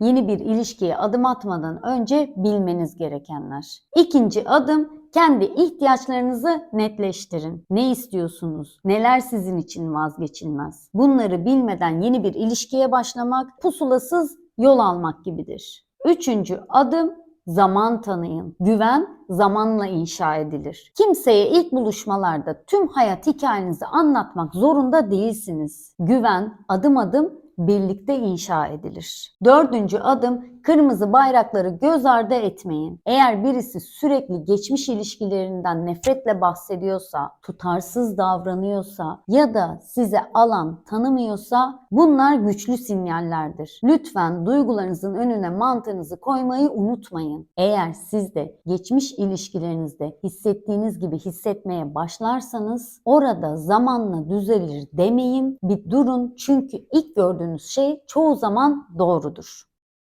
Yeni bir ilişkiye adım atmadan önce bilmeniz gerekenler. İkinci adım kendi ihtiyaçlarınızı netleştirin. Ne istiyorsunuz? Neler sizin için vazgeçilmez? Bunları bilmeden yeni bir ilişkiye başlamak pusulasız yol almak gibidir. Üçüncü adım zaman tanıyın. Güven zamanla inşa edilir. Kimseye ilk buluşmalarda tüm hayat hikayenizi anlatmak zorunda değilsiniz. Güven adım adım birlikte inşa edilir. Dördüncü adım kırmızı bayrakları göz ardı etmeyin. Eğer birisi sürekli geçmiş ilişkilerinden nefretle bahsediyorsa, tutarsız davranıyorsa ya da size alan tanımıyorsa bunlar güçlü sinyallerdir. Lütfen duygularınızın önüne mantığınızı koymayı unutmayın. Eğer siz de geçmiş ilişkilerinizde hissettiğiniz gibi hissetmeye başlarsanız orada zamanla düzelir demeyin. Bir durun çünkü ilk gördüğünüz şey çoğu zaman doğrudur.